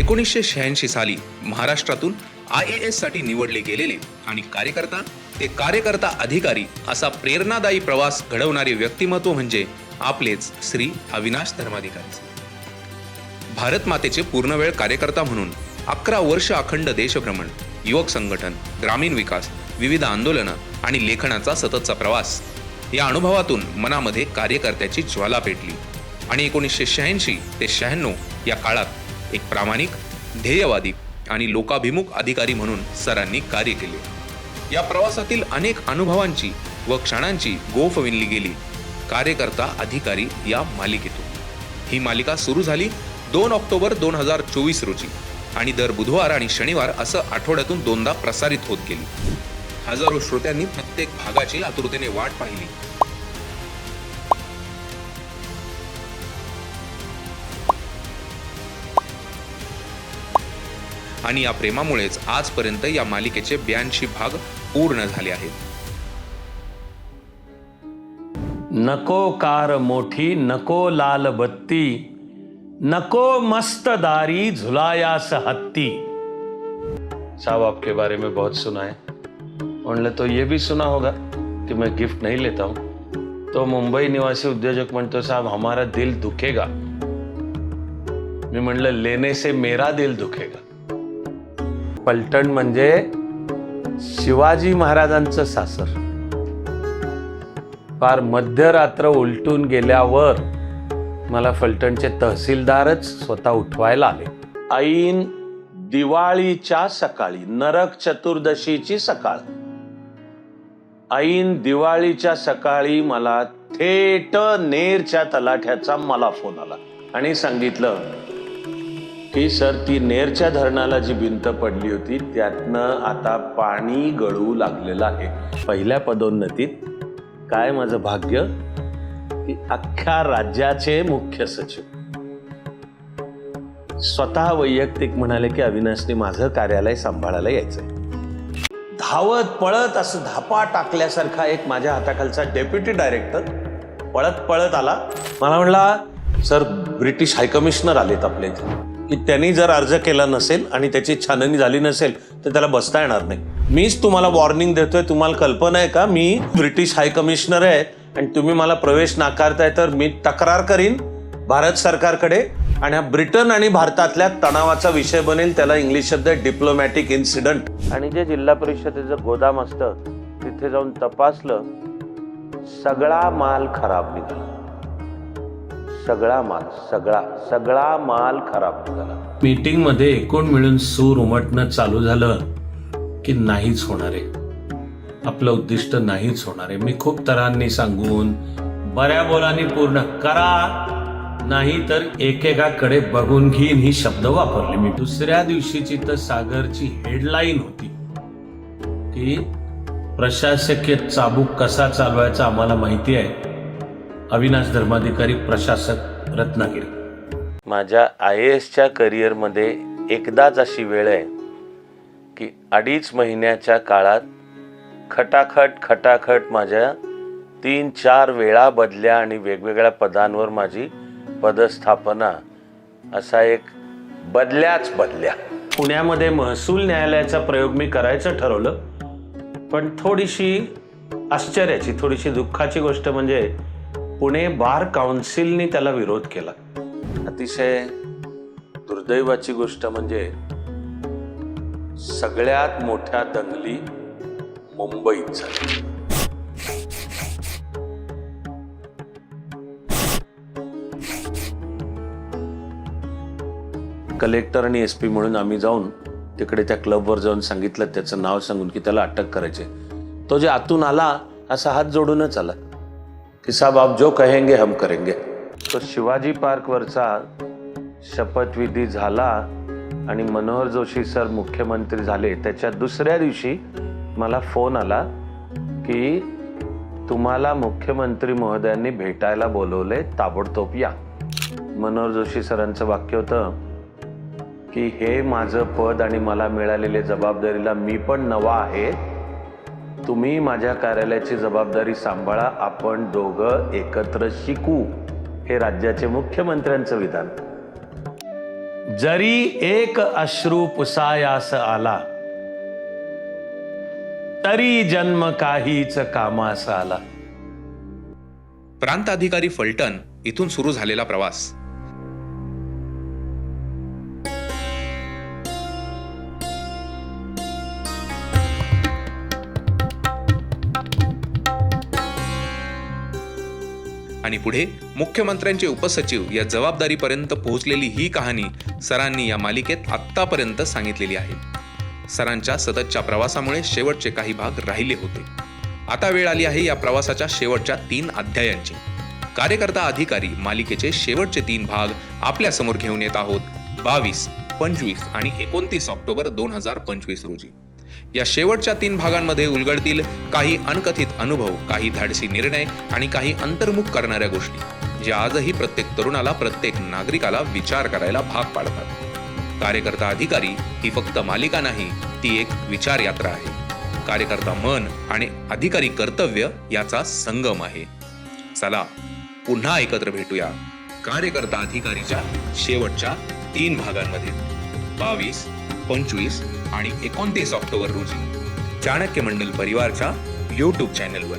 एकोणीसशे शहाऐंशी साली महाराष्ट्रातून आय ए एससाठी निवडले गेलेले आणि कार्यकर्ता ते कार्यकर्ता अधिकारी असा प्रेरणादायी प्रवास घडवणारे व्यक्तिमत्व म्हणजे आपलेच श्री अविनाश धर्माधिकारी. भारत मातेचे पूर्णवेळ कार्यकर्ता म्हणून अकरा वर्ष अखंड देशभ्रमण युवक संघटन ग्रामीण विकास विविध आंदोलनं आणि लेखनाचा सततचा प्रवास या अनुभवातून मनामध्ये कार्यकर्त्याची ज्वाला पेटली आणि एकोणीसशे शहाऐंशी ते शहाण्णव या काळात एक प्रामाणिक ध्येयवादी आणि लोकाभिमुख अधिकारी म्हणून सरांनी कार्य केले. या प्रवासातील अनेक अनुभवांची व क्षणांची गोफ विणली गेली. कार्यकर्ता अधिकारी या मालिकेतून. ही मालिका सुरू झाली दोन ऑक्टोबर दोन हजार चोवीस रोजी आणि दर बुधवार आणि शनिवार असं आठवड्यातून दोनदा प्रसारित होत गेली. हजारो श्रोत्यांनी प्रत्येक भागाची आतुरतेने वाट पाहिली. आणि या प्रेमामुळेच आजपर्यंत या मालिकेचे ब्याऐंशी भाग पूर्ण झाले आहेत. नको कार मोठी नको लाल बत्ती नको मस्त दारी झुलायास हत्ती. साहब आपके बारे में बहुत सुना है। म्हणलं तो ये भी सुना होगा कि मैं गिफ्ट नहीं लेता हूं। तो मुंबई निवासी उद्योजक म्हणतो साहब हमारा दिल दुखेगा। मी म्हणलं लेने से मेरा दिल दुखेगा। पलटण म्हणजे शिवाजी महाराजांचं सासर. फार मध्यरात्र उलटून गेल्यावर मला फलटणचे तहसीलदारच स्वतः उठवायला आले. ऐन दिवाळीच्या सकाळी नरक चतुर्दशीची सकाळ. ऐन दिवाळीच्या सकाळी मला थेट नेरच्या तलाठ्याचा मला फोन आला आणि सांगितलं की सर ती नेरच्या धरणाला जी भिंत पडली होती त्यातनं आता पाणी गळू लागलेलं आहे. पहिल्या पदोन्नतीत काय माझं भाग्य? की अख्ख्या राज्याचे मुख्य सचिव. स्वतः वैयक्तिक म्हणाले की अविनाशने माझं कार्यालय सांभाळायला यायचंय. धावत पळत असं धापा टाकल्यासारखा एक माझ्या हाताखालचा डेप्युटी डायरेक्टर पळत पळत आला. मला म्हणला सर ब्रिटिश हायकमिशनर आलेत आपल्या इथे. की त्यांनी जर अर्ज केला नसेल आणि त्याची छाननी झाली नसेल तर त्याला बसता येणार नाही. मीच तुम्हाला वॉर्निंग देतोय तुम्हाला कल्पना आहे का? मी ब्रिटिश हाय कमिशनर आहे आणि तुम्ही मला प्रवेश नाकारताय तर मी तक्रार करीन भारत सरकारकडे आणि हा ब्रिटन आणि भारतातल्या तणावाचा विषय बनेल त्याला इंग्लिश शब्द डिप्लोमॅटिक इन्सिडंट आणि जे जिल्हा परिषदेचं गोदाम असतं तिथे जाऊन तपासलं सगळा माल खराब निघाला. सगळा माल सगळा सगळा माल खराब झाला मीटिंगमध्ये एकूण मिळून सूर उमटणं चालू झालं की नाहीच होणार आहे. आपलं उद्दिष्ट नाहीच होणार आहे. मी खूप तरांनी सांगून बऱ्या बोलांनी पूर्ण करा नाही तर एकेकाकडे बघून घेईन ही शब्द वापरले मी. दुसऱ्या दिवशीची तर सागरची हेडलाईन होती की प्रशासकीय चाबूक कसा चालवायचा आम्हाला माहिती आहे. अविनाश धर्माधिकारी प्रशासक रत्नागिरी. माझ्या आय एसच्या करिअरमध्ये एकदाच अशी वेळ आहे की अडीच महिन्याच्या काळात खटाखट खटाखट माझ्या तीन चार वेळा बदल्या आणि वेगवेगळ्या पदांवर माझी पदस्थापना असा एक बदल्याच बदल्या. पुण्यामध्ये महसूल न्यायालयाचा प्रयोग मी करायचं ठरवलं पण थोडीशी आश्चर्याची थोडीशी दुःखाची गोष्ट म्हणजे पुणे बार काउन्सिलनी त्याला विरोध केला. अतिशय दुर्दैवाची गोष्ट म्हणजे सगळ्यात मोठ्या दंगली मुंबईत झाली. कलेक्टर आणि एस पी म्हणून आम्ही जाऊन तिकडे त्या क्लबवर जाऊन सांगितलं त्याचं नाव सांगून की त्याला अटक करायचे तो जे आतून आला असा हात जोडूनच आला. की साहेब आप जो कहेंगे हम करेंगे। तो शिवाजी पार्कवरचा शपथविधी झाला आणि मनोहर जोशी सर मुख्यमंत्री झाले. त्याच्या दुसऱ्या दिवशी मला फोन आला की तुम्हाला मुख्यमंत्री महोदयांनी भेटायला बोलवले ताबडतोब या. मनोहर जोशी सरांचं वाक्य होतं की हे माझं पद आणि मला मिळालेल्या जबाबदारीला मी पण नवा आहे. तुम्ही माझ्या कार्यालयाची जबाबदारी सांभाळा आपण दोघं एकत्र शिकू हे राज्याचे मुख्यमंत्र्यांचं विधान. जरी एक अश्रू पुसायास आला तरी जन्म काहीच कामास आला. प्रांत अधिकारी फलटण इथून सुरू झालेला प्रवास. आणि पुढे मुख्यमंत्र्यांचे उपसचिव या जबाबदारीपर्यंत पोहोचलेली ही कहाणी सरांनी या मालिकेत आत्तापर्यंत सांगितलेली आहे. सरांच्या सततच्या प्रवासामुळे शेवटचे काही भाग राहिले होते. आता वेळ आली आहे या प्रवासाच्या शेवटच्या तीन अध्यायांची. कार्यकर्ता अधिकारी मालिकेचे शेवटचे तीन भाग आपल्यासमोर घेऊन येत आहोत बावीस पंचवीस आणि एकोणतीस ऑक्टोबर दोन हजार पंचवीस रोजी. या शेवटच्या तीन भागांमध्ये उलगडतील काही अनकथित अनुभव काही धाडसी निर्णय आणि काही अंतर्मुख करणाऱ्या गोष्टी ज्या आजही प्रत्येक तरुणाला प्रत्येक नागरिकाला विचार करायला भाग पाडतात. कार्यकर्ता अधिकारी ही फक्त मालिका नाही ती एक विचार यात्रा आहे. कार्यकर्ता मन आणि अधिकारी कर्तव्य याचा संगम आहे. चला पुन्हा एकत्र भेटूया. कार्यकर्ता अधिकारीच्या शेवटच्या तीन भागांमध्ये. बावीस पंचवीस आणि एकोणतीस ऑक्टोबर रोजी. चाणक्य मंडल परिवारच्या यूट्यूब चॅनलवर